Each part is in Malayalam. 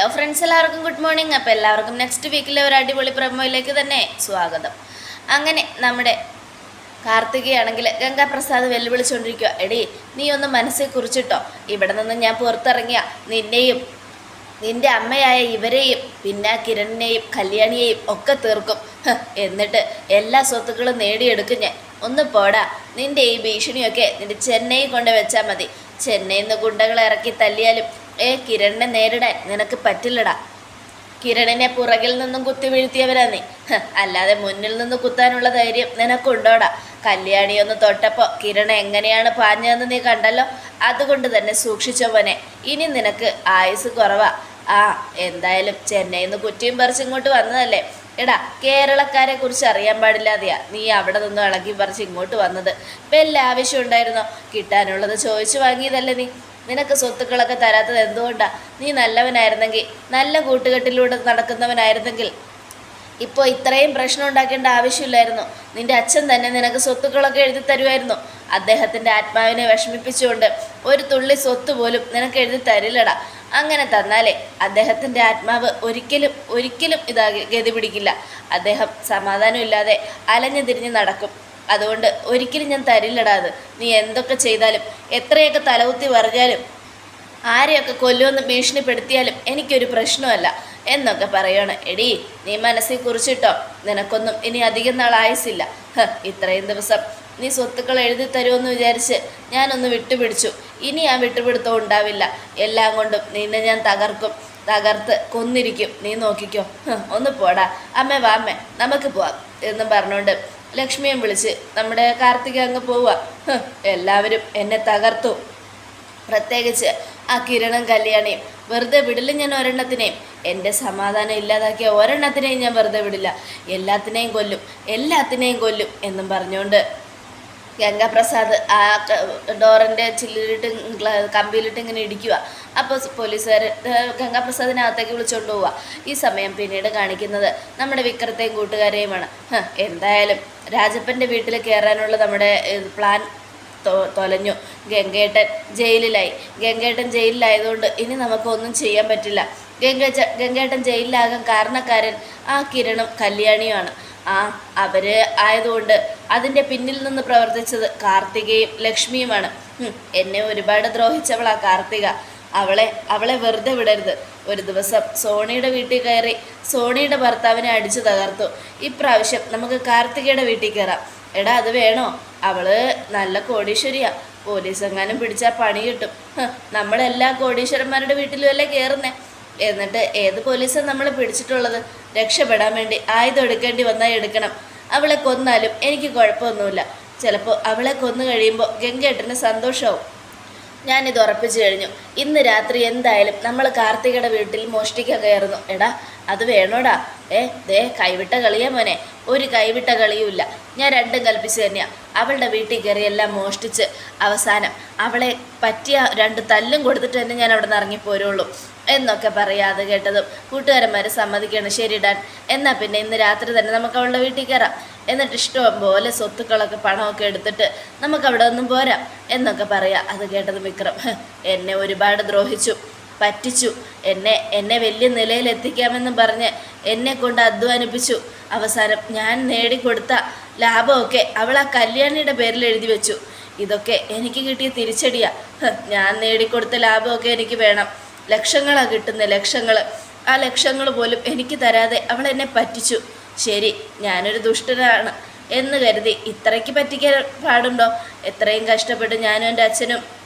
ഹലോ ഫ്രണ്ട്സ് എല്ലാവർക്കും ഗുഡ് മോർണിംഗ് അപ്പോൾ എല്ലാവർക്കും നെക്സ്റ്റ് വീക്കിലെ ഒരു അടിപൊളി പ്രമോയിലേക്ക് തന്നെ സ്വാഗതം. അങ്ങനെ നമ്മുടെ കാർത്തികയാണെങ്കിൽ ഗംഗാപ്രസാദ് വെല്ലുവിളിച്ചുകൊണ്ടിരിക്കുക എടി നീ ഒന്ന് മനസ്സിൽ കുറിച്ചിട്ടോ? ഇവിടെ നിന്ന് ഞാൻ പുറത്തിറങ്ങിയ നിന്നെയും നിന്റെ അമ്മയായ ഇവരെയും പിന്നെ കിരണിനെയും കല്യാണിയെയും ഒക്കെ തീർക്കും. എന്നിട്ട് എല്ലാ സ്വത്തുക്കളും നേടിയെടുക്കും ഞാൻ. ഒന്ന് പോടാ. നിന്റെ ഈ ഭീഷണിയൊക്കെ നിന്റെ ചെന്നൈ കൊണ്ട് വെച്ചാൽ മതി. ചെന്നൈയിൽ നിന്ന് ഗുണ്ടകളെ ഇറക്കി തല്ലിയാലും ഏ കിരണിനെ നേരിടാൻ നിനക്ക് പറ്റില്ലടാ. കിരണിനെ പുറകിൽ നിന്നും കുത്തി വീഴ്ത്തിയവരാ നീ. അല്ലാതെ മുന്നിൽ നിന്ന് കുത്താനുള്ള ധൈര്യം നിനക്കുണ്ടോടാ. കല്യാണി ഒന്ന് തൊട്ടപ്പോൾ കിരൺ എങ്ങനെയാണ് പാഞ്ഞതെന്ന് നീ കണ്ടല്ലോ? അതുകൊണ്ട് തന്നെ സൂക്ഷിച്ചവനെ ഇനി നിനക്ക് ആയുസ് കുറവാ. ആ എന്തായാലും ചെന്നൈയിൽ നിന്ന് കുറ്റിയും പറിച്ചിങ്ങോട്ട് വന്നതല്ലേ? എടാ കേരളക്കാരെ കുറിച്ച് അറിയാൻ പാടില്ലാതെയാ നീ അവിടെ നിന്ന് ഇളകി പറിച്ച് ഇങ്ങോട്ട് വന്നത്. വല്ല ആവശ്യം ഉണ്ടായിരുന്നോ? കിട്ടാനുള്ളത് ചോദിച്ചു വാങ്ങിയതല്ലേ നീ? നിനക്ക് സ്വത്തുക്കളൊക്കെ തരാത്തത് എന്തുകൊണ്ടാ? നീ നല്ലവനായിരുന്നെങ്കിൽ നല്ല കൂട്ടുകെട്ടിലൂടെ നടക്കുന്നവനായിരുന്നെങ്കിൽ. ഇപ്പോൾ ഇത്രയും പ്രശ്നം ഉണ്ടാക്കേണ്ട ആവശ്യമില്ലായിരുന്നു. നിന്റെ അച്ഛൻ തന്നെ നിനക്ക് സ്വത്തുക്കളൊക്കെ എഴുതി തരുമായിരുന്നു. അദ്ദേഹത്തിന്റെ ആത്മാവിനെ വിഷമിപ്പിച്ചുകൊണ്ട് ഒരു തുള്ളി സ്വത്ത് പോലും നിനക്ക് എഴുതി തരില്ലടാ. അങ്ങനെ തന്നാലേ അദ്ദേഹത്തിന്റെ ആത്മാവ് ഒരിക്കലും ഒരിക്കലും ഇതാ ഗതി പിടിക്കില്ല. അദ്ദേഹം സമാധാനമില്ലാതെ അലഞ്ഞു തിരിഞ്ഞ് നടക്കും. അതുകൊണ്ട് ഒരിക്കലും ഞാൻ തരില്ലടാത് നീ എന്തൊക്കെ ചെയ്താലും എത്രയൊക്കെ തലകുത്തി പറഞ്ഞാലും ആരെയൊക്കെ കൊല്ലുമെന്ന് ഭീഷണിപ്പെടുത്തിയാലും എനിക്കൊരു പ്രശ്നമല്ല എന്നൊക്കെ പറയണം. എടി നീ മനസ്സിൽ കുറിച്ചിട്ടോ? നിനക്കൊന്നും ഇനി അധികം നാൾ ആയുസില്ല ഇത്രയും ദിവസം നീ സ്വത്തുക്കൾ എഴുതി തരുമെന്ന് വിചാരിച്ച് ഞാനൊന്ന് വിട്ടുപിടിച്ചു. ഇനി ഞാൻ വിട്ടുപിടുത്തം ഉണ്ടാവില്ല. എല്ലാം കൊണ്ടും നിന്നെ ഞാൻ തകർക്കും. തകർത്ത് കൊന്നിരിക്കും. നീ നോക്കിക്കോ. ഒന്ന് പോടാ. അമ്മ വാ നമുക്ക് പോവാം എന്നും പറഞ്ഞുകൊണ്ട് ലക്ഷ്മിയെ വിളിച്ച് നമ്മുടെ കാർത്തിക അങ്ങ് പോവുക എല്ലാവരും എന്നെ തകർത്തു. പ്രത്യേകിച്ച് ആ കിരണം കല്യാണിയും വെറുതെ വിടില്ല ഞാൻ ഒരെണ്ണത്തിനെയും. എന്റെ സമാധാനം ഇല്ലാതാക്കിയ ഒരെണ്ണത്തിനെയും ഞാൻ വെറുതെ വിടില്ല. എല്ലാത്തിനെയും കൊല്ലും. എല്ലാത്തിനെയും കൊല്ലും എന്നും പറഞ്ഞുകൊണ്ട് ഗംഗാപ്രസാദ് ആ ഡോറിന്റെ ചില്ലിലിട്ട് കമ്പിയിലിട്ട് ഇങ്ങനെ ഇടിക്കുക അപ്പോൾ പോലീസുകാർ ഗംഗാപ്രസാദിനകത്തേക്ക് വിളിച്ചുകൊണ്ട് പോവുക ഈ സമയം പിന്നീട് കാണിക്കുന്നത് നമ്മുടെ വിക്രത്തെയും കൂട്ടുകാരെയുമാണ്. എന്തായാലും രാജപ്പന്റെ വീട്ടിൽ കയറാനുള്ള നമ്മുടെ പ്ലാൻ തൊലഞ്ഞു. ഗംഗേട്ടൻ ജയിലിലായി. ഗംഗേട്ടൻ ജയിലിലായതുകൊണ്ട് ഇനി നമുക്കൊന്നും ചെയ്യാൻ പറ്റില്ല. ഗംഗ ഗംഗേട്ടൻ ജയിലിലാകാൻ കാരണക്കാരൻ ആ കിരണും കല്യാണിയുമാണ്. ആ അവർ ആയതുകൊണ്ട് അതിന്റെ പിന്നിൽ നിന്ന് പ്രവർത്തിച്ചത് കാർത്തികയും ലക്ഷ്മിയുമാണ്. എന്നെ ഒരുപാട് ദ്രോഹിച്ചവളാ കാർത്തിക. അവളെ അവളെ വെറുതെ വിടരുത്. ഒരു ദിവസം സോണിയുടെ വീട്ടിൽ കയറി സോണിയുടെ ഭർത്താവിനെ അടിച്ചു തകർത്തു. ഇപ്രാവശ്യം നമുക്ക് കാർത്തികയുടെ വീട്ടിൽ കയറാം. എടാ അത് വേണോ? അവൾ നല്ല കോടീശ്വരിയാ. പോലീസ് എങ്ങാനും പിടിച്ചാൽ പണി കിട്ടും. നമ്മളെല്ലാ കോടീശ്വരന്മാരുടെ വീട്ടിലും അല്ലേ കയറുന്നേ എന്നിട്ട് ഏത് പോലീസാണ് നമ്മളെ പിടിച്ചിട്ടുള്ളത്? രക്ഷപ്പെടാൻ വേണ്ടി ആയുധം എടുക്കേണ്ടി വന്നാൽ എടുക്കണം. അവളെ കൊന്നാലും എനിക്ക് കുഴപ്പമൊന്നുമില്ല. ചിലപ്പോൾ അവളെ കൊന്നു കഴിയുമ്പോൾ ഗംഗേട്ടന് സന്തോഷമാവും ഞാനിത് ഉറപ്പിച്ചു കഴിഞ്ഞു. ഇന്ന് രാത്രി എന്തായാലും നമ്മൾ കാർത്തികയുടെ വീട്ടിൽ മോഷ്ടിക്കാൻ കയറുന്നു. എടാ അത് വേണോടാ. ഏ ദേ കൈവിട്ട കളിയാ മോനെ. ഒരു കൈവിട്ട കളിയുമില്ല ഞാൻ രണ്ടും കൽപ്പിച്ച് തന്നെയാണ് അവളുടെ വീട്ടിൽ കയറി എല്ലാം മോഷ്ടിച്ച് അവസാനം അവളെ പറ്റിയ രണ്ട് തല്ലും കൊടുത്തിട്ട് തന്നെ ഞാൻ അവിടെ നിന്ന് ഇറങ്ങിപ്പോരുള്ളൂ. എന്നൊക്കെ പറയാതെ കേട്ടതും കൂട്ടുകാരന്മാർ സമ്മതിക്കണം ശരി ഡാൻ. എന്നാൽ പിന്നെ ഇന്ന് രാത്രി തന്നെ നമുക്ക് അവളുടെ വീട്ടിൽ കയറാം. എന്നിട്ട് ഇഷ്ടം പോലെ സ്വത്തുക്കളൊക്കെ പണമൊക്കെ എടുത്തിട്ട് നമുക്ക് അവിടെ ഒന്നും പോരാ എന്നൊക്കെ പറയാം. അത് കേട്ടത് വിക്രം. എന്നെ ഒരുപാട് ദ്രോഹിച്ചു പറ്റിച്ചു. എന്നെ എന്നെ വലിയ നിലയിൽ എത്തിക്കാമെന്ന് പറഞ്ഞ് എന്നെ കൊണ്ട് അധ്വാനിപ്പിച്ചു. അവസാനം ഞാൻ നേടിക്കൊടുത്ത ലാഭമൊക്കെ അവൾ ആ കല്യാണിയുടെ പേരിൽ എഴുതി വെച്ചു. ഇതൊക്കെ എനിക്ക് കിട്ടിയ തിരിച്ചടിയാ. ഞാൻ നേടിക്കൊടുത്ത ലാഭമൊക്കെ എനിക്ക് വേണം. ലക്ഷങ്ങളാണ് കിട്ടുന്നത് ലക്ഷങ്ങൾ ആ ലക്ഷങ്ങൾ പോലും എനിക്ക് തരാതെ അവൾ എന്നെ പറ്റിച്ചു. ശരി ഞാനൊരു ദുഷ്ടനാണ് എന്ന് കരുതി. ഇത്രയ്ക്ക് പറ്റിക്കാൻ പാടുണ്ടോ? എത്രയും കഷ്ടപ്പെട്ട് ഞാനും എന്റെ അച്ഛനും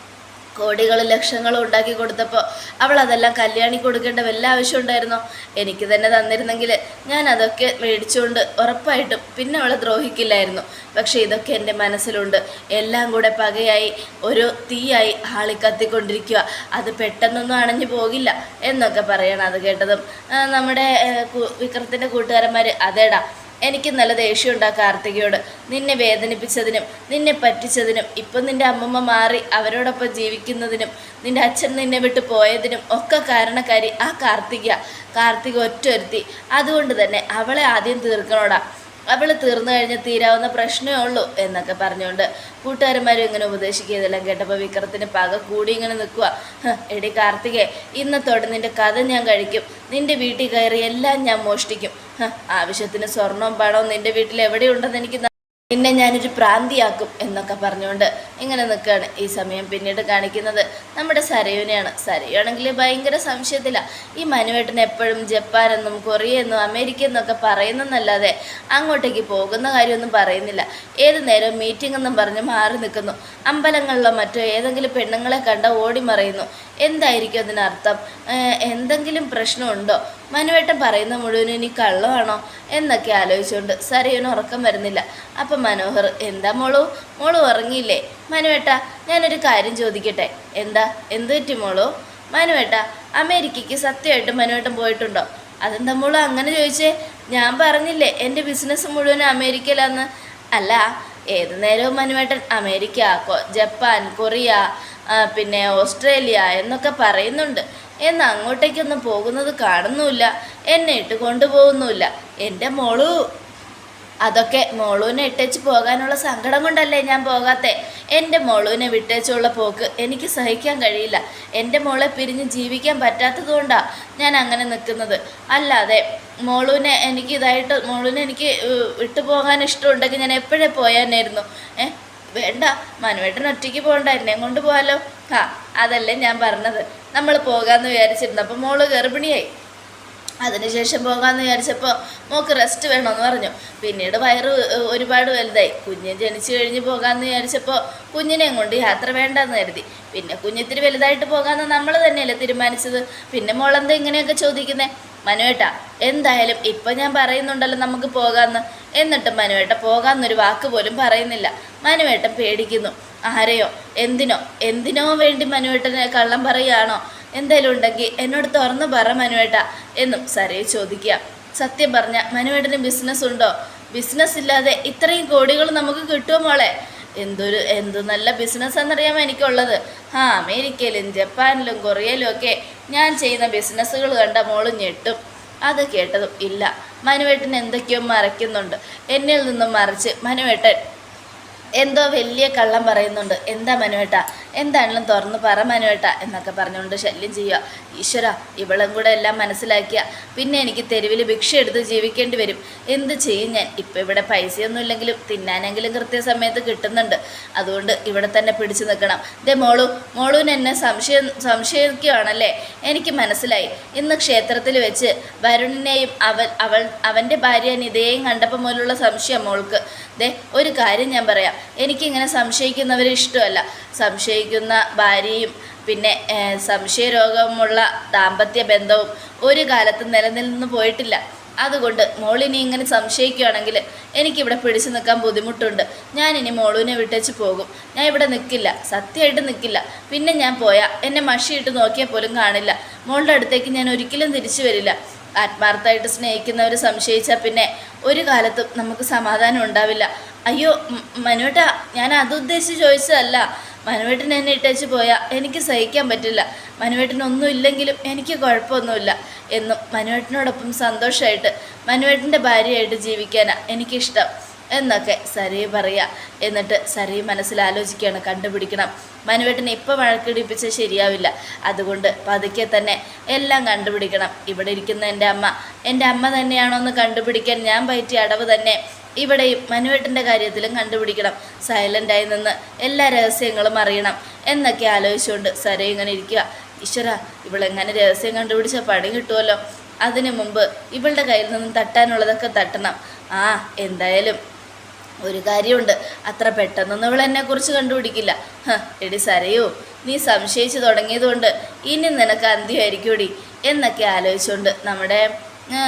കോടികളും ലക്ഷങ്ങൾ ഉണ്ടാക്കി കൊടുത്തപ്പോൾ അവൾ അതെല്ലാം കല്യാണി കൊടുക്കേണ്ട വല്ല ആവശ്യം ഉണ്ടായിരുന്നോ? എനിക്ക് തന്നെ തന്നിരുന്നെങ്കിൽ ഞാൻ അതൊക്കെ മേടിച്ചുകൊണ്ട് ഉറപ്പായിട്ടും പിന്നെ അവളെ ദ്രോഹിക്കില്ലായിരുന്നു. പക്ഷേ ഇതൊക്കെ എന്റെ മനസ്സിലുണ്ട്. എല്ലാം കൂടെ പകയായി ഒരു തീയായി ആളി കത്തിക്കൊണ്ടിരിക്കുക. അത് പെട്ടെന്നൊന്നും അണഞ്ഞു പോകില്ല എന്നൊക്കെ പറയണം അത് കേട്ടതും. നമ്മുടെ വിക്രത്തിന്റെ കൂട്ടുകാരന്മാർ അതേടാ എനിക്ക് നല്ല ദേഷ്യമുണ്ട് കാർത്തികയോട് നിന്നെ വേദനിപ്പിച്ചതിനും നിന്നെ പറ്റിച്ചതിനും ഇപ്പം നിന്റെ അമ്മമ്മ മാറി അവരോടൊപ്പം ജീവിക്കുന്നതിനും നിന്റെ അച്ഛൻ നിന്നെ വിട്ട് പോയതിനും ഒക്കെ കാരണക്കാരി ആ കാർത്തിക. കാർത്തിക ഒറ്റൊരുത്തി. അതുകൊണ്ട് തന്നെ അവളെ ആദ്യം തീർക്കണോടാ. അവൾ തീർന്നു കഴിഞ്ഞ് തീരാവുന്ന പ്രശ്നമേ ഉള്ളൂ എന്നൊക്കെ പറഞ്ഞുകൊണ്ട് കൂട്ടുകാരന്മാരും ഇങ്ങനെ ഉപദേശിക്കുകയതെല്ലാം കേട്ടപ്പോൾ വിക്രത്തിന് പക കൂടി ഇങ്ങനെ നിൽക്കുക എടി കാർത്തികേ ഇന്നത്തോടെ നിന്റെ കഥ ഞാൻ കഴിക്കും. നിന്റെ വീട്ടിൽ കയറി എല്ലാം ഞാൻ മോഷ്ടിക്കും. ആവശ്യത്തിന് സ്വർണവും പണവും നിന്റെ വീട്ടിൽ എവിടെയുണ്ടെന്ന് എനിക്ക് ന- നിന്നെ ഞാനൊരു പ്രാന്തിയാക്കും എന്നൊക്കെ പറഞ്ഞുകൊണ്ട് ഇങ്ങനെ നിൽക്കുകയാണ് ഈ സമയം പിന്നീട് കാണിക്കുന്നത്. നമ്മുടെ സരയുനെയാണ് സരയുവാണെങ്കിൽ ഭയങ്കര സംശയത്തിലാണ് ഈ മനുവേട്ടൻ എപ്പോഴും ജപ്പാനെന്നും കൊറിയ എന്നും അമേരിക്ക എന്നൊക്കെ പറയുന്നെന്നല്ലാതെ അങ്ങോട്ടേക്ക് പോകുന്ന കാര്യമൊന്നും പറയുന്നില്ല. ഏത് നേരം മീറ്റിംഗ് എന്നും പറഞ്ഞ് മാറി നിൽക്കുന്നു. അമ്പലങ്ങളിലോ മറ്റോ ഏതെങ്കിലും പെണ്ണുങ്ങളെ കണ്ട ഓടി മറയുന്നു. എന്തായിരിക്കും അതിനർത്ഥം? എന്തെങ്കിലും പ്രശ്നമുണ്ടോ? മനുവേട്ടൻ പറയുന്ന മുഴുവനും ഇനി കള്ളമാണോ? എന്നൊക്കെ ആലോചിച്ചുകൊണ്ട് സരയുന് ഉറക്കം വരുന്നില്ല. മനോഹർ എന്താ മോളു? മോളു ഉറങ്ങിയില്ലേ? മനുവേട്ട ഞാനൊരു കാര്യം ചോദിക്കട്ടെ? എന്താ? എന്ത് പറ്റി മോളു? മനുവേട്ട അമേരിക്കയ്ക്ക് സത്യമായിട്ട് മനുവേട്ടൻ പോയിട്ടുണ്ടോ? അതെന്താ മോളു അങ്ങനെ ചോദിച്ചേ? ഞാൻ പറഞ്ഞില്ലേ എന്റെ ബിസിനസ് മുഴുവൻ അമേരിക്കയിലാന്ന്. അല്ല ഏത് നേരവും മനുവേട്ടൻ അമേരിക്ക ജപ്പാൻ കൊറിയ പിന്നെ ഓസ്ട്രേലിയ എന്നൊക്കെ പറയുന്നുണ്ട്. എന്ന് അങ്ങോട്ടേക്കൊന്നും പോകുന്നത് കാണുന്നുമില്ല. എന്നെ ഇട്ട് കൊണ്ടുപോകുന്നുമില്ല. എന്റെ മോളു! അതൊക്കെ മോളൂനെ ഇട്ടേച്ച് പോകാനുള്ള സങ്കടം കൊണ്ടല്ലേ ഞാൻ പോകാത്തെ? എന്റെ മോളൂനെ വിട്ടേച്ചുള്ള പോക്ക് എനിക്ക് സഹിക്കാൻ കഴിയില്ല. എന്റെ മോളെ പിരിഞ്ഞ് ജീവിക്കാൻ പറ്റാത്തതുകൊണ്ടാണ് ഞാൻ അങ്ങനെ നിൽക്കുന്നത്. അല്ലാതെ മോളൂനെ എനിക്ക് ഇതായിട്ട് മോളൂനെ എനിക്ക് വിട്ടു പോകാൻ ഇഷ്ടമുണ്ടെങ്കിൽ ഞാൻ എപ്പോഴേ പോയാനായിരുന്നു? ഏ? വേണ്ട മനുവേട്ടൻ ഒറ്റയ്ക്ക് പോകണ്ട എന്നെ കൊണ്ട് പോകാലോ? ആ അതല്ലേ ഞാൻ പറഞ്ഞത്. നമ്മൾ പോകാമെന്ന് വിചാരിച്ചിരുന്നു. അപ്പോൾ മോൾ ഗർഭിണിയായി. അതിനുശേഷം പോകാമെന്ന് വിചാരിച്ചപ്പോൾ മോക്ക് റെസ്റ്റ് വേണമെന്ന് പറഞ്ഞു. പിന്നീട് വയറ് ഒരുപാട് വലുതായി. കുഞ്ഞ് ജനിച്ചു കഴിഞ്ഞ് പോകാമെന്ന് വിചാരിച്ചപ്പോൾ കുഞ്ഞിനെയും കൊണ്ട് യാത്ര വേണ്ടെന്ന് കരുതി. പിന്നെ കുഞ്ഞിത്തിരി വലുതായിട്ട് പോകാമെന്ന് നമ്മൾ തന്നെയല്ലേ തീരുമാനിച്ചത്. പിന്നെ മോളെന്താ ഇങ്ങനെയൊക്കെ ചോദിക്കുന്നേ? മനുവേട്ട എന്തായാലും ഇപ്പം ഞാൻ പറയുന്നുണ്ടല്ലോ നമുക്ക് പോകാമെന്ന് എന്നിട്ടും മനുവേട്ട പോകാമെന്നൊരു വാക്ക് പോലും പറയുന്നില്ല. മനുവേട്ടൻ പേടിക്കുന്നു. ആരെയോ? എന്തിനോ? എന്തിനോ വേണ്ടി മനുവേട്ടനെ കള്ളം പറയുകയാണോ? എന്തായാലും ഉണ്ടെങ്കിൽ എന്നോട് തുറന്നു പറ മനുവേട്ട എന്നും സരയെ ചോദിക്കുക. സത്യം പറഞ്ഞ മനുവേട്ടന് ബിസിനസ് ഉണ്ടോ? ബിസിനസ് ഇല്ലാതെ ഇത്രയും കോടികൾ നമുക്ക് കിട്ടുമോ മോളെ? എന്തൊരു എന്ത് നല്ല ബിസിനസ് എന്നറിയാമോ എനിക്കുള്ളത്? ആ അമേരിക്കയിലും ജപ്പാനിലും കൊറിയയിലും ഒക്കെ ഞാൻ ചെയ്യുന്ന ബിസിനസ്സുകൾ കണ്ട മോൾ ഞെട്ടും. അത് കേട്ടതും ഇല്ല. മനുവേട്ടൻ എന്തൊക്കെയോ മറയ്ക്കുന്നുണ്ട്. എന്നിൽ നിന്നും മറിച്ച് മനുവേട്ടൻ എന്തോ വലിയ കള്ളം പറയുന്നുണ്ട്. എന്താ മനുവേട്ട? എന്താണെങ്കിലും തുറന്ന് പറ മനുവേട്ട എന്നൊക്കെ പറഞ്ഞുകൊണ്ട് ശല്യം ചെയ്യുക. ഈശ്വര ഇവളും കൂടെ എല്ലാം മനസ്സിലാക്കിയ. പിന്നെ എനിക്ക് തെരുവിൽ ഭിക്ഷ എടുത്ത് ജീവിക്കേണ്ടി വരും. എന്ത് ചെയ്യും ഞാൻ? ഇപ്പം ഇവിടെ പൈസയൊന്നും ഇല്ലെങ്കിലും തിന്നാനെങ്കിലും കൃത്യസമയത്ത് കിട്ടുന്നുണ്ട്. അതുകൊണ്ട് ഇവിടെ തന്നെ പിടിച്ചു നിൽക്കണം. ദേ മോളു മോളുവിന് എന്നെ സംശയം സംശയിക്കുകയാണല്ലേ? എനിക്ക് മനസ്സിലായി. ഇന്ന് ക്ഷേത്രത്തിൽ വെച്ച് വരുണിനെയും അവൻ അവൾ അവന്റെ ഭാര്യ നിതയെയും കണ്ടപ്പോൾ മുതലുള്ള സംശയം മോൾക്ക്. ദേ ഒരു കാര്യം ഞാൻ പറയാം. എനിക്കിങ്ങനെ സംശയിക്കുന്നവരെ ഇഷ്ടമല്ല. സംശയിക്കുന്ന ഭാര്യയും പിന്നെ സംശയ സംശയരോഗമുള്ള ദാമ്പത്യ ബന്ധവും ഒരു കാലത്ത് നിലനിന്ന് പോയിട്ടില്ല. അതുകൊണ്ട് മോളിനി ഇങ്ങനെ സംശയിക്കുകയാണെങ്കിൽ എനിക്കിവിടെ പിടിച്ചു നിൽക്കാൻ ബുദ്ധിമുട്ടുണ്ട്. ഞാൻ ഇനി മോളുവിനെ വിട്ടേച്ച് പോകും. ഞാൻ ഇവിടെ നിൽക്കില്ല. സത്യമായിട്ട് നിൽക്കില്ല. പിന്നെ ഞാൻ പോയാൽ എന്നെ മഷിയിട്ട് നോക്കിയാൽ പോലും കാണില്ല. മോളുടെ അടുത്തേക്ക് ഞാൻ ഒരിക്കലും തിരിച്ചു വരില്ല. ആത്മാർത്ഥമായിട്ട് സ്നേഹിക്കുന്നവർ സംശയിച്ചാൽ പിന്നെ ഒരു കാലത്തും നമുക്ക് സമാധാനം ഉണ്ടാവില്ല. അയ്യോ മനുവേട്ട ഞാൻ അതുദ്ദേശിച്ച് ചോദിച്ചതല്ല. മനുവേട്ടൻ എന്നെ ഇട്ടേച്ച് പോയാൽ എനിക്ക് സഹിക്കാൻ പറ്റില്ല. മനുവേട്ടനൊന്നും ഇല്ലെങ്കിലും എനിക്ക് കുഴപ്പമൊന്നുമില്ല എന്നും മനുവേട്ടനോടൊപ്പം സന്തോഷമായിട്ട് മനുവേട്ടന്റെ ഭാര്യയായിട്ട് ജീവിക്കാനാണ് എനിക്കിഷ്ടം. എന്നൊക്കെ സരി പറയുക. എന്നിട്ട് സരി മനസ്സിൽ ആലോചിക്കുകയാണ് കണ്ടുപിടിക്കണം. മനുവേട്ടനെ ഇപ്പോൾ വഴക്കിടിപ്പിച്ചാൽ ശരിയാവില്ല. അതുകൊണ്ട് പതുക്കെ തന്നെ എല്ലാം കണ്ടുപിടിക്കണം. ഇവിടെ ഇരിക്കുന്ന എന്റെ അമ്മ എന്റെ അമ്മ തന്നെയാണോ എന്ന് കണ്ടുപിടിക്കാൻ ഞാൻ പറ്റിയ അടവ് തന്നെ? ഇവിടെയും മനുവേട്ടന്റെ കാര്യത്തിലും കണ്ടുപിടിക്കണം. സൈലന്റായി നിന്ന് എല്ലാ രഹസ്യങ്ങളും അറിയണം എന്നൊക്കെ ആലോചിച്ചുകൊണ്ട് സര ഇങ്ങനെ ഇരിക്കുക. ഈശ്വര ഇവളെങ്ങനെ രഹസ്യം കണ്ടുപിടിച്ച പണി കിട്ടുമല്ലോ അതിനു മുമ്പ് ഇവളുടെ കയ്യിൽ നിന്നും തട്ടാനുള്ളതൊക്കെ തട്ടണം. ആ എന്തായാലും ഒരു കാര്യമുണ്ട്. അത്ര പെട്ടെന്നൊന്നും ഇവൾ എന്നെക്കുറിച്ച് കണ്ടുപിടിക്കില്ല. എടി സരയോ നീ സംശയിച്ചു തുടങ്ങിയതുകൊണ്ട് ഇനി നിനക്ക് അന്ത്യമായിരിക്കൂടി എന്നൊക്കെ ആലോചിച്ചുകൊണ്ട് നമ്മുടെ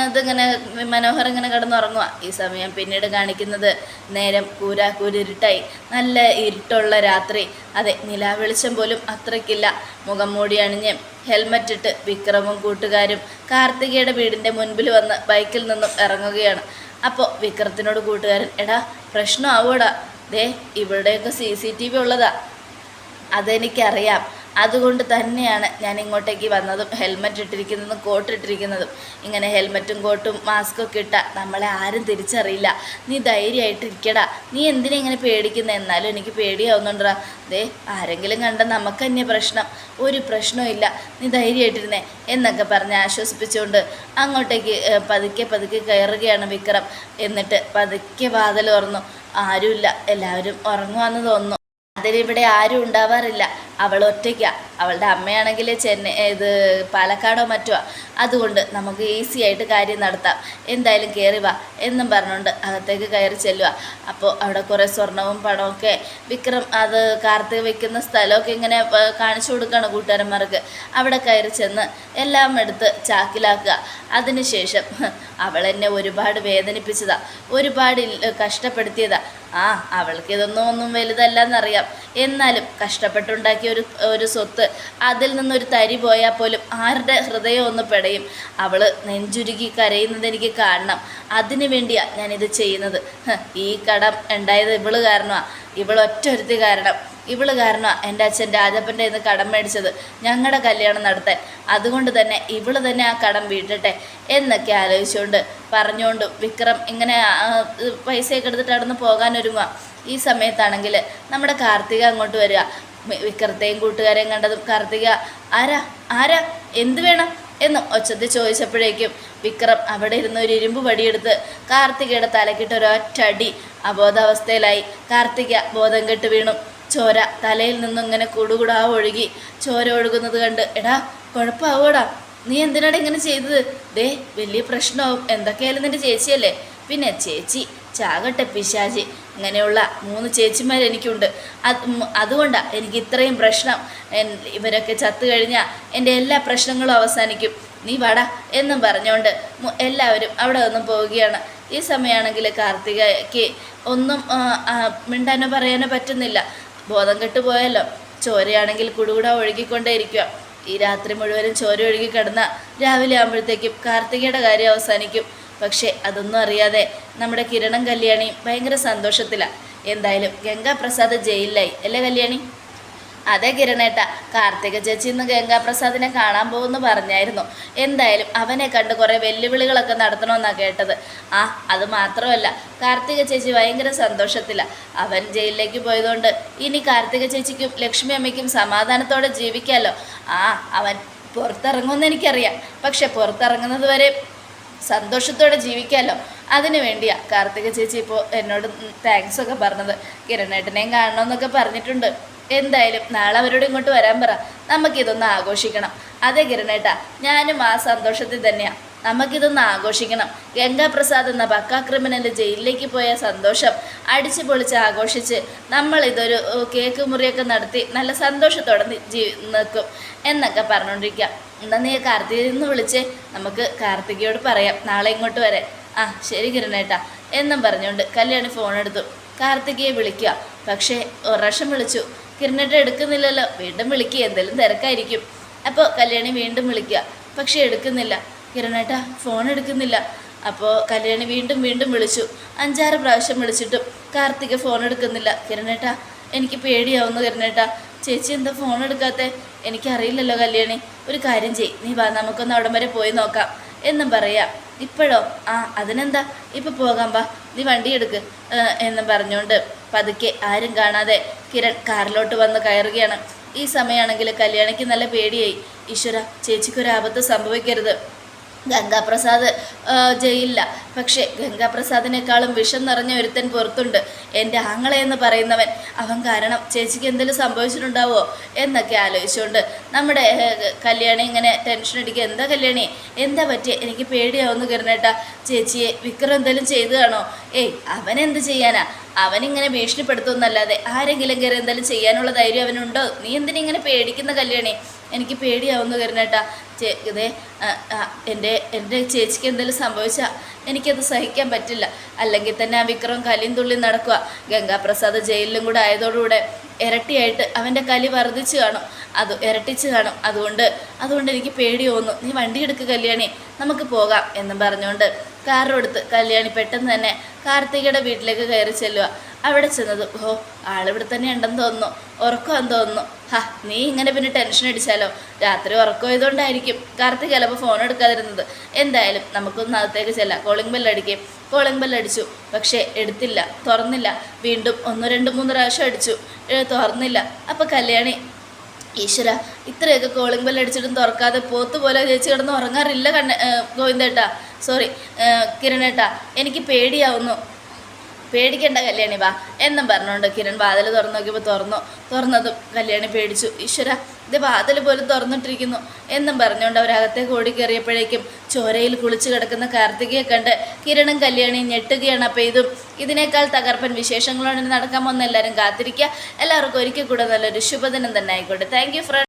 ഇതിങ്ങനെ മനോഹർ ഇങ്ങനെ കിടന്നുറങ്ങുക ഈ സമയം പിന്നീട് കാണിക്കുന്നത് നേരം കൂരാ കൂരിരുട്ടായി നല്ല ഇരുട്ടുള്ള രാത്രി. അതെ നിലാവെളിച്ചം പോലും അത്രയ്ക്കില്ല. മുഖം മൂടി അണിഞ്ഞ് ഹെൽമറ്റ് ഇട്ട് വിക്രമും കൂട്ടുകാരും കാർത്തികയുടെ വീടിന്റെ മുൻപിൽ വന്ന് ബൈക്കിൽ നിന്നും ഇറങ്ങുകയാണ്. അപ്പോൾ വിക്രത്തിനോട് കൂട്ടുകാരൻ എടാ പ്രശ്നമാവൂടാ ദേ ഇവിടെയൊക്കെ സി സി ടി വി ഉള്ളതാ. അതെനിക്കറിയാം. അതുകൊണ്ട് തന്നെയാണ് ഞാൻ ഇങ്ങോട്ടേക്ക് വന്നതും ഹെൽമെറ്റ് ഇട്ടിരിക്കുന്നതും കോട്ട് ഇട്ടിരിക്കുന്നതും. ഇങ്ങനെ ഹെൽമെറ്റും കോട്ടും മാസ്കും ഒക്കെ ഇട്ട നമ്മളെ ആരും തിരിച്ചറിയില്ല. നീ ധൈര്യമായിട്ടിരിക്കടാ. നീ എന്തിനാ ഇങ്ങനെ പേടിക്കുന്നത് എന്നാലും എനിക്ക് പേടിയാവുന്നുണ്ടാ ദേ ആരെങ്കിലും കണ്ട നമുക്ക് തന്നെ പ്രശ്നം. ഒരു പ്രശ്നവും ഇല്ല. നീ ധൈര്യമായിട്ടിരുന്നേ എന്നൊക്കെ പറഞ്ഞ് ആശ്വസിപ്പിച്ചുകൊണ്ട് അങ്ങോട്ടേക്ക് പതുക്കെ പതുക്കെ കയറുകയാണ് വിക്രം. എന്നിട്ട് പതുക്കെ വാതിൽ തുറന്നു. ആരുമില്ല. എല്ലാവരും ഉറങ്ങുവാന്ന് തോന്നുന്നു. അതിലിവിടെ ആരും ഉണ്ടാവാറില്ല. അവൾ ഒറ്റയ്ക്കാണ് അവളുടെ അമ്മയാണെങ്കിൽ ചെന്നൈ ഇത് പാലക്കാടോ മറ്റോ. അതുകൊണ്ട് നമുക്ക് ഈസി ആയിട്ട് കാര്യം നടത്താം. എന്തായാലും കയറി വാ. എന്നും പറഞ്ഞുകൊണ്ട് അകത്തേക്ക് കയറി ചെല്ലുക അപ്പോൾ അവിടെ കുറേ സ്വർണവും പണമൊക്കെ വിക്രം അത് കാർത്തിക വെക്കുന്ന സ്ഥലമൊക്കെ ഇങ്ങനെ കാണിച്ചു കൊടുക്കുകയാണ് കൂട്ടുകാരന്മാർക്ക്. അവിടെ കയറി ചെന്ന് എല്ലാം എടുത്ത് ചാക്കിലാക്കുക. അതിനുശേഷം അവൾ എന്നെ ഒരുപാട് വേദനിപ്പിച്ചതാ. ഒരുപാട് കഷ്ടപ്പെടുത്തിയതാ. ആ അവൾക്ക് ഇതൊന്നും ഒന്നും വലുതല്ലെന്നറിയാം. എന്നാലും കഷ്ടപ്പെട്ടുണ്ടാക്കിയ ഒരു ഒരു സ്വത്ത് അതിൽ നിന്നൊരു തരി പോയാൽ പോലും ആരുടെ ഹൃദയം ഒന്ന് പെടയും? അവൾ നെഞ്ചുരുകി കരയുന്നത് എനിക്ക് കാണണം. അതിനു വേണ്ടിയാണ് ഞാനിത് ചെയ്യുന്നത്. ഈ കടം ഉണ്ടായത് ഇവൾ കാരണമാണ് ഇവൾ ഒറ്റ ഒരുത്തി കാരണം. ഇവൾ കാരണമാണ് എന്റെ അച്ഛൻ രാജപ്പന്റെ ഇന്ന് കടം മേടിച്ചത് ഞങ്ങളുടെ കല്യാണം നടത്താൻ. അതുകൊണ്ട് തന്നെ ഇവൾ തന്നെ ആ കടം വീട്ടട്ടെ എന്നൊക്കെ ആലോചിച്ചുകൊണ്ട് പറഞ്ഞുകൊണ്ട് വിക്രം ഇങ്ങനെ പൈസയൊക്കെ എടുത്തിട്ട് അവിടെ നിന്ന് പോകാനൊരുങ്ങുക ഈ സമയത്താണെങ്കിൽ നമ്മുടെ കാർത്തിക അങ്ങോട്ട് വരിക. വിക്രത്തെയും കൂട്ടുകാരെയും കണ്ടതും കാർത്തിക ആരാ? ആരാ? എന്ത് വേണം? എന്ന് ഒച്ചത്തിൽ ചോദിച്ചപ്പോഴേക്കും വിക്രം അവിടെ ഇരുന്ന് ഒരു ഇരുമ്പ് വടിയെടുത്ത് കാർത്തികയുടെ തലക്കിട്ട് ഒരൊറ്റടി അബോധാവസ്ഥയിലായി. കാർത്തിക ബോധം കെട്ട് വീണു. ചോര തലയിൽ നിന്നും ഇങ്ങനെ കൂടുകൂടാ ഒഴുകി ചോര ഒഴുകുന്നത് കണ്ട് എടാ കുഴപ്പമാവോടാ നീ എന്തിനാണ് ഇങ്ങനെ ചെയ്തത്? ദേ വലിയ പ്രശ്നവും. എന്തൊക്കെയായാലും നിന്റെ ചേച്ചിയല്ലേ? പിന്നെ ചേച്ചി ചാകട്ടെ പിശാചി. ഇങ്ങനെയുള്ള മൂന്ന് ചേച്ചിമാർ എനിക്കുണ്ട്. അത് അതുകൊണ്ടാണ് എനിക്ക് ഇത്രയും പ്രശ്നം. ഇവരൊക്കെ ചത്തു കഴിഞ്ഞാൽ എന്റെ എല്ലാ പ്രശ്നങ്ങളും അവസാനിക്കും. നീ വാടാ എന്നും പറഞ്ഞുകൊണ്ട് എല്ലാവരും അവിടെ നിന്നും പോവുകയാണ്. ഈ സമയമാണെങ്കിൽ കാർത്തികയ്ക്ക് ഒന്നും മിണ്ടാനോ പറയാനോ പറ്റുന്നില്ല. ബോധം കെട്ട് പോയല്ലോ. ചോരയാണെങ്കിൽ ഒഴുകിക്കൊണ്ടേ ഒഴുകിക്കൊണ്ടേയിരിക്കുക ഈ രാത്രി മുഴുവനും ചോര ഒഴുകി കിടന്ന രാവിലെ ആകുമ്പോഴത്തേക്കും കാർത്തികയുടെ കാര്യം അവസാനിക്കും. പക്ഷേ അതൊന്നും അറിയാതെ നമ്മുടെ കിരണം കല്യാണി ഭയങ്കര സന്തോഷത്തിലാണ് എന്തായാലും ഗംഗാപ്രസാദ് ജയിലിലായി. അല്ലേ കല്യാണി? അതെ കിരണേട്ട കാർത്തിക ചേച്ചി ഇന്ന് ഗംഗാപ്രസാദിനെ കാണാൻ പോകുമെന്ന് പറഞ്ഞായിരുന്നു. എന്തായാലും അവനെ കണ്ട് കുറേ വെല്ലുവിളികളൊക്കെ നടത്തണമെന്നാണ് കേട്ടത്. ആ അത് മാത്രമല്ല കാർത്തിക ചേച്ചി ഭയങ്കര സന്തോഷത്തിലാണ് അവൻ ജയിലിലേക്ക് പോയതുകൊണ്ട് ഇനി കാർത്തിക ചേച്ചിക്കും ലക്ഷ്മി അമ്മയ്ക്കും സമാധാനത്തോടെ ജീവിക്കാമല്ലോ ആ അവൻ പുറത്തിറങ്ങുമെന്ന് എനിക്കറിയാം. പക്ഷെ പുറത്തിറങ്ങുന്നത് വരെ സന്തോഷത്തോടെ ജീവിക്കാമല്ലോ അതിനു വേണ്ടിയാ കാർത്തിക ചേച്ചി ഇപ്പോൾ എന്നോട് താങ്ക്സ് ഒക്കെ പറഞ്ഞത്. കിരണേട്ടനെയും കാണണമെന്നൊക്കെ പറഞ്ഞിട്ടുണ്ട്. എന്തായാലും നാളെ അവരോട് ഇങ്ങോട്ട് വരാൻ പറ. നമുക്കിതൊന്ന് ആഘോഷിക്കണം. അതെ കിരണേട്ടാ ഞാനും ആ സന്തോഷത്തിൽ തന്നെയാണ് നമുക്കിതൊന്ന് ആഘോഷിക്കണം. ഗംഗാപ്രസാദ് എന്ന പക്കാ ജയിലിലേക്ക് പോയ സന്തോഷം അടിച്ചു പൊളിച്ച് ആഘോഷിച്ച് നമ്മൾ ഇതൊരു കേക്ക് മുറിയൊക്കെ നടത്തി നല്ല സന്തോഷത്തോടെ നിൽക്കും എന്നൊക്കെ പറഞ്ഞുകൊണ്ടിരിക്കുക എന്നാൽ നീ കാർത്തികയിൽ നിന്ന് വിളിച്ച്. നമുക്ക് കാർത്തികയോട് പറയാം. നാളെ ഇങ്ങോട്ട് വരെ. ആ ശരി കിരണേട്ടാ. എന്നും പറഞ്ഞുകൊണ്ട് കല്യാണി ഫോൺ എടുത്തു. കാർത്തികയെ വിളിക്കുക. പക്ഷേ ഒരു പ്രാവശ്യം വിളിച്ചു. കിരണേട്ട എടുക്കുന്നില്ലല്ലോ. വീണ്ടും വിളിക്കുക എന്തെങ്കിലും തിരക്കായിരിക്കും. അപ്പോൾ കല്യാണി വീണ്ടും വിളിക്കുക. പക്ഷേ എടുക്കുന്നില്ല. കിരണേട്ട ഫോൺ എടുക്കുന്നില്ല. അപ്പോൾ കല്യാണി വീണ്ടും വീണ്ടും വിളിച്ചു. അഞ്ചാറ് പ്രാവശ്യം വിളിച്ചിട്ടും കാർത്തിക ഫോൺ എടുക്കുന്നില്ല. കിരണേട്ട എനിക്ക് പേടിയാവുന്നു കിരണേട്ട. ചേച്ചി എന്താ ഫോൺ എടുക്കാത്തെ? എനിക്കറിയില്ലല്ലോ കല്യാണി. ഒരു കാര്യം ചെയ് നീ വാ നമുക്കൊന്ന് അവിടം വരെ പോയി നോക്കാം. എന്നും പറയാം. ഇപ്പോഴോ? ആ അതിനെന്താ? ഇപ്പം പോകാം വാ. നീ വണ്ടി എടുക്ക്. എന്നും പറഞ്ഞുകൊണ്ട് പതുക്കെ ആരും കാണാതെ കിരൺ കാറിലോട്ട് വന്ന് കയറുകയാണ്. ഈ സമയമാണെങ്കിൽ കല്യാണിക്ക് നല്ല പേടിയായി. ഈശ്വര ചേച്ചിക്കൊരു ആപത്ത് സംഭവിക്കരുത്. ഗംഗാപ്രസാദ് ജയിലില്ല. പക്ഷേ ഗംഗാപ്രസാദിനേക്കാളും വിഷം നിറഞ്ഞ ഒരുത്തൻ പുറത്തുണ്ട്. എന്റെ ആങ്ങളെ എന്ന് പറയുന്നവൻ. അവൻ കാരണം ചേച്ചിക്ക് എന്തെങ്കിലും സംഭവിച്ചിട്ടുണ്ടാവോ എന്നൊക്കെ ആലോചിച്ചുകൊണ്ട് നമ്മുടെ കല്യാണി ഇങ്ങനെ ടെൻഷൻ അടിക്കുക. എന്താ കല്യാണി? എന്താ പറ്റിയ? എനിക്ക് പേടിയാവുന്നു കിരണേട്ടാ. ചേച്ചിയെ വിക്രം എന്തെങ്കിലും ചെയ്തു കാണോ? ഏയ് അവനെന്ത് ചെയ്യാനാ? അവനിങ്ങനെ ഭീഷണിപ്പെടുത്തുമെന്നല്ലാതെ ആരെങ്കിലും കയറി എന്തായാലും ചെയ്യാനുള്ള ധൈര്യം അവനുണ്ടോ? നീ എന്തിനിങ്ങനെ പേടിക്കുന്ന കല്യാണി? എനിക്ക് പേടിയാവുന്നു കരുണേട്ടാ. ചേ ഇതേ എന്റെ എന്റെ ചേച്ചിക്ക് എന്തെങ്കിലും സംഭവിച്ചാൽ എനിക്കത് സഹിക്കാൻ പറ്റില്ല. അല്ലെങ്കിൽ തന്നെ ആ വിക്രം കലിയും തുള്ളി നടക്കുക. ഗംഗാപ്രസാദ് ജയിലിലും കൂടെ ആയതോടുകൂടെ ഇരട്ടിയായിട്ട് അവന്റെ കലി വർദ്ധിച്ചു കാണും. അത് ഇരട്ടിച്ച് കാണും. അതുകൊണ്ട് അതുകൊണ്ട് എനിക്ക് പേടി തോന്നുന്നു നീ വണ്ടി എടുക്ക് കല്യാണി. നമുക്ക് പോകാം എന്നും പറഞ്ഞുകൊണ്ട് കാറും എടുത്ത് കല്യാണി പെട്ടെന്ന് തന്നെ കാർത്തികയുടെ വീട്ടിലേക്ക് കയറി ചെല്ലുക. അവിടെ ചെന്നത് ഓ ആളിവിടെ തന്നെ ഉണ്ടെന്ന് തോന്നുന്നു. ഉറക്കമെന്ന് തോന്നുന്നു. ഹാ നീ ഇങ്ങനെ പിന്നെ ടെൻഷൻ അടിച്ചാലോ? രാത്രി ഉറക്കമായതുകൊണ്ടായിരിക്കും കാർത്തിക് ചിലപ്പോൾ ഫോൺ എടുക്കാതിരുന്നത്. എന്തായാലും നമുക്കൊന്ന് അകത്തേക്ക് ചെല്ലാം. കോളിംഗ് ബെല്ലടിക്കും കോളിംഗ് ബെല്ലടിച്ചു പക്ഷേ എടുത്തില്ല. തുറന്നില്ല. വീണ്ടും ഒന്ന് രണ്ട് മൂന്ന് പ്രാവശ്യം അടിച്ചു. തുറന്നില്ല. അപ്പോൾ കല്യാണി ഈശ്വര ഇത്രയൊക്കെ കോളിംഗ് ബെൽ അടിച്ചിട്ടും തുറക്കാതെ പോത്ത് പോലെ ചേച്ചി കിടന്ന് ഉറങ്ങാറില്ല കണ്ണ ഗോവിന്ദേട്ടാ. സോറി കിരണേട്ടാ. എനിക്ക് പേടിയാവുന്നു. പേടിക്കണ്ട കല്യാണി വാ. എന്നും പറഞ്ഞുകൊണ്ട് കിരൺ വാതിൽ തുറന്നു നോക്കിയപ്പോൾ തുറന്നു. തുറന്നതും കല്യാണി പേടിച്ചു. ഈശ്വര ഇത് വാതിൽ പോലും തുറന്നിട്ടിരിക്കുന്നു. എന്നും പറഞ്ഞുകൊണ്ട് അവരകത്തേക്ക് ഓടിക്കേറിയപ്പോഴേക്കും ചോരയിൽ കുളിച്ചു കിടക്കുന്ന കാർത്തികയെ കണ്ട് കിരണും കല്യാണിയും ഞെട്ടുകയാണ്. അപ്പോൾ ഇതും ഇതിനേക്കാൾ തകർപ്പൻ വിശേഷങ്ങളോടെ നടക്കാമെന്ന് എല്ലാവരും കാത്തിരിക്കുക. എല്ലാവർക്കും ഒരിക്കൽ കൂടെ നല്ലൊരു ശുഭദിനം തന്നെ ആയിക്കോട്ടെ. Thank front